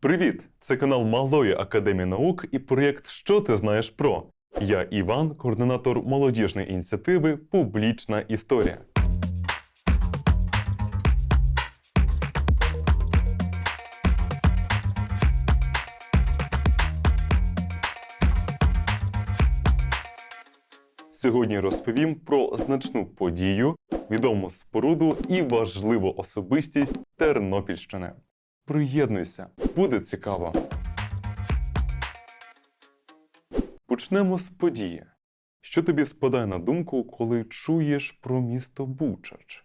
Привіт! Це канал Малої Академії наук і проєкт Що ти знаєш про? Я Іван, координатор молодіжної ініціативи Публічна історія. Сьогодні розповім про значну подію, відому споруду і важливу особистість Тернопільщини. Приєднуйся, буде цікаво. Почнемо з події. Що тобі спадає на думку, коли чуєш про місто Бучач?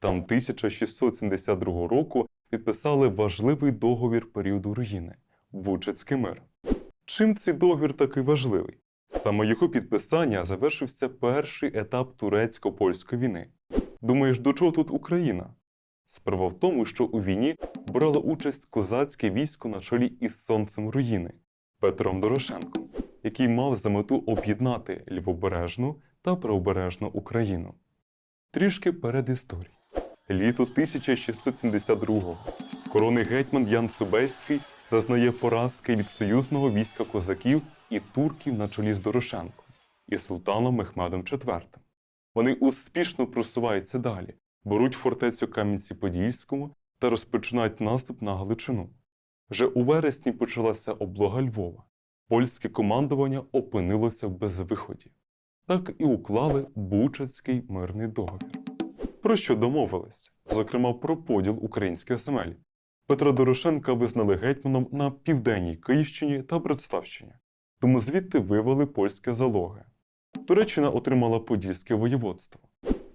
Там 1672 року підписали важливий договір періоду руїни Бучацький мир. Чим цей договір такий важливий? Саме його підписання завершився перший етап турецько-польської війни. Думаєш, до чого тут Україна? Справа в тому, що у війні брало участь козацьке військо на чолі із сонцем руїни Петром Дорошенком, який мав за мету об'єднати лівобережну та правобережну Україну. Трішки перед історією. Літо 1672-го. Коронний гетьман Ян Цубейський зазнає поразки від союзного війська козаків і турків на чолі з Дорошенком і султаном Мехмедом IV. Вони успішно просуваються далі, беруть фортецю Кам'янці-Подільському та розпочинають наступ на Галичину. Вже у вересні почалася облога Львова. Польське командування опинилося в безвиході. Так і уклали Бучацький мирний договір. Про що домовились? Зокрема, про поділ українських земель. Петра Дорошенка визнали гетьманом на південній Київщині та Братславщині, тому звідти вивели польське залоги. Туреччина отримала Подільське воєводство.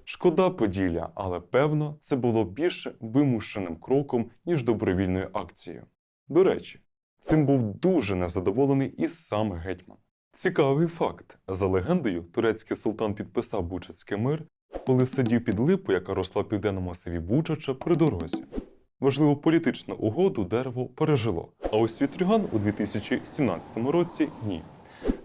Шкода Поділля, але певно, це було більше вимушеним кроком, ніж добровільною акцією. До речі, цим був дуже незадоволений і сам гетьман. Цікавий факт: за легендою, турецький султан підписав Бучацький мир, коли сидів під липу, яка росла в південному масиві Бучача при дорозі. Важливу політичну угоду дерево пережило, а ось Вітрюган у 2017 році ні.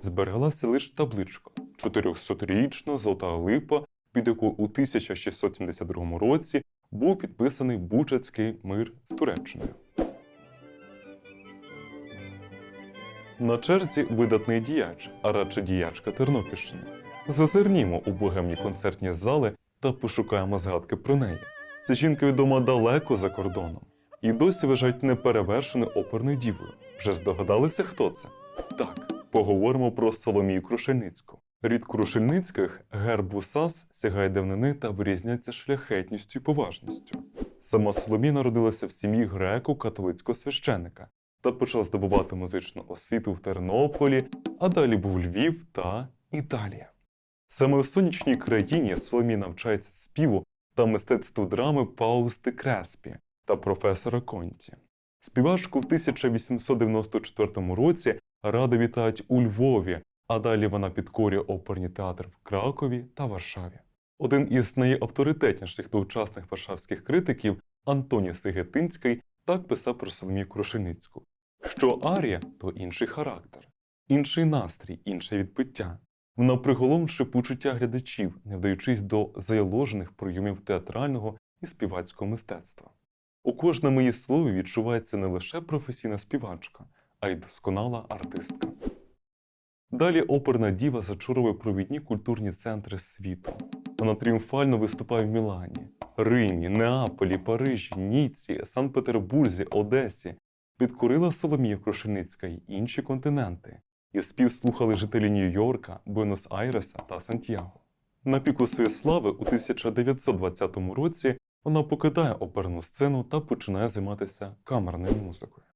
Збереглася лише табличка 400-річна золота липа, під яку у 1672 році був підписаний Бучацький мир з Туреччиною. На черзі видатний діяч, а радше діячка Тернопільщини. Зазирнімо у богемні концертні зали та пошукаємо згадки про неї. Ця жінка відома далеко за кордоном і досі вважають неперевершеною оперною дівою. Вже здогадалися, хто це? Так, поговоримо про Соломію Крушельницьку. Рід Крушельницьких герб САС сягає давнини та вирізняється шляхетністю і поважністю. Сама Соломія народилася в сім'ї греко-католицького священика та почала здобувати музичну освіту в Тернополі, а далі був Львів та Італія. Саме у сонячній країні Соломія навчається співу та мистецтву драми Фаусти Креспі та професора Конті. Співачку в 1894 році радо вітають у Львові, а далі вона підкорює оперні театри в Кракові та Варшаві. Один із найавторитетніших тогочасних варшавських критиків Антоній Сигетинський так писав про Соломію Крушеницьку, що арія то інший характер, інший настрій, інше відбиття. Вона приголомшує почуття глядачів, не вдаючись до заяложених прийомів театрального і співацького мистецтва. У кожному її слові відчувається не лише професійна співачка, а й досконала артистка. Далі оперна діва зачаровує провідні культурні центри світу. Вона тріумфально виступає в Мілані, Римі, Неаполі, Парижі, Ніці, Санкт-Петербурзі, Одесі, підкорила Соломія Крушельницька й інші континенти, і спів слухали жителі Нью-Йорка, Буенос-Айреса та Сантьяго. На піку своєї слави у 1920 році вона покидає оперну сцену та починає займатися камерною музикою.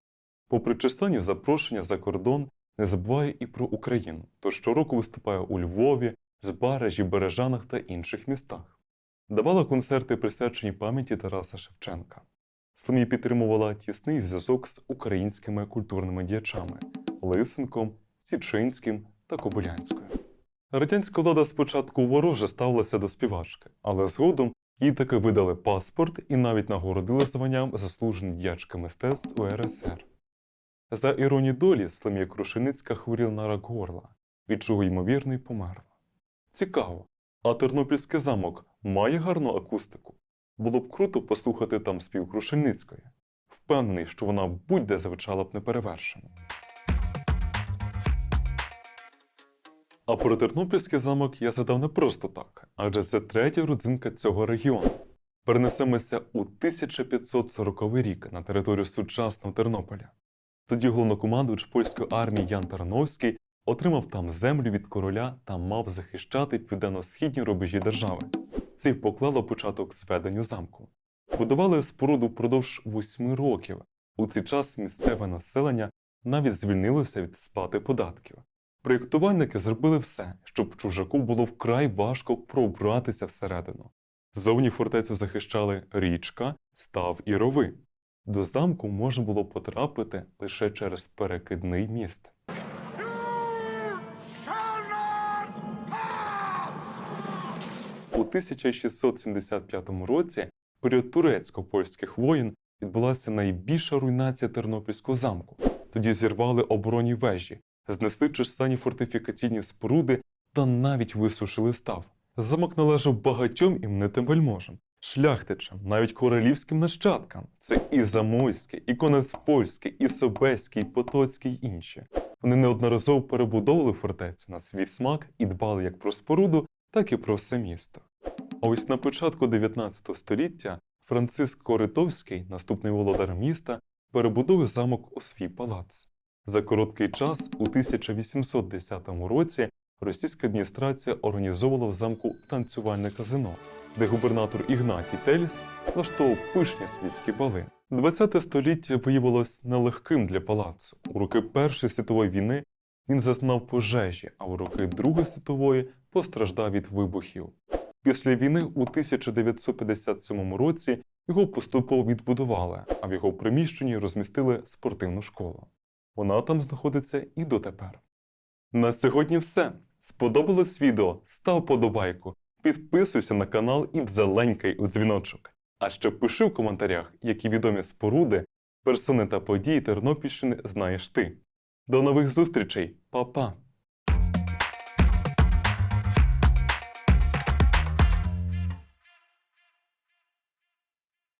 Попри численні запрошення за кордон, не забуває і про Україну, то щороку виступає у Львові, Збаражі, Бережанах та інших містах. Давала концерти, присвячені пам'яті Тараса Шевченка. Соломія підтримувала тісний зв'язок з українськими культурними діячами Лисенком, Січинським та Кобилянською. Радянська влада спочатку вороже ставилася до співачки, але згодом їй таки видали паспорт і навіть нагородили званням заслужений діячка мистецтв УРСР. За іронію долі, Соломія Крушеницька хворіла на рак горла, від чого ймовірно й померла. Цікаво, а Тернопільський замок має гарну акустику? Було б круто послухати там спів Крушельницької. Впевнений, що вона будь-де звучала б неперевершено. А про Тернопільський замок я задав не просто так, адже це третя родзинка цього регіону. Перенесемося у 1540 рік на територію сучасного Тернополя. Тоді головнокомандувач польської армії Ян Тарновський отримав там землю від короля та мав захищати південно-східні рубежі держави. Це поклало початок зведенню замку. Будували споруду впродовж восьми років. У цей час місцеве населення навіть звільнилося від сплати податків. Проєктувальники зробили все, щоб чужаку було вкрай важко пробратися всередину. Зовні фортецю захищали річка, став і рови. До замку можна було потрапити лише через перекидний міст. У 1675 році, в період турецько-польських воєн, відбулася найбільша руйнація Тернопільського замку. Тоді зірвали оборонні вежі, знесли численні фортифікаційні споруди та навіть висушили став. Замок належав багатьом іменитим вельможам, шляхтичам, навіть королівським нащадкам. Це і Замойське, і Конецпольське, і Собеське, і Потоцьке, і інші. Вони неодноразово перебудовували фортецю на свій смак і дбали як про споруду, так і про все місто. А ось на початку 19 століття Франциск Коритовський, наступний володар міста, перебудовує замок у свій палац. За короткий час, у 1810 році, російська адміністрація організовувала в замку танцювальне казино, де губернатор Ігнатій Теліс влаштовував пишні світські бали. 20 століття виявилось нелегким для палацу. У роки Першої світової війни він зазнав пожежі, а у роки Другої світової постраждав від вибухів. Після війни у 1957 році його поступово відбудували, а в його приміщенні розмістили спортивну школу. Вона там знаходиться і дотепер. На сьогодні все. Сподобалось відео? Став подобайку, підписуйся на канал і дзеленькай у дзвіночок. А ще пиши в коментарях, які відомі споруди, персони та події Тернопільщини знаєш ти. До нових зустрічей, Па-па!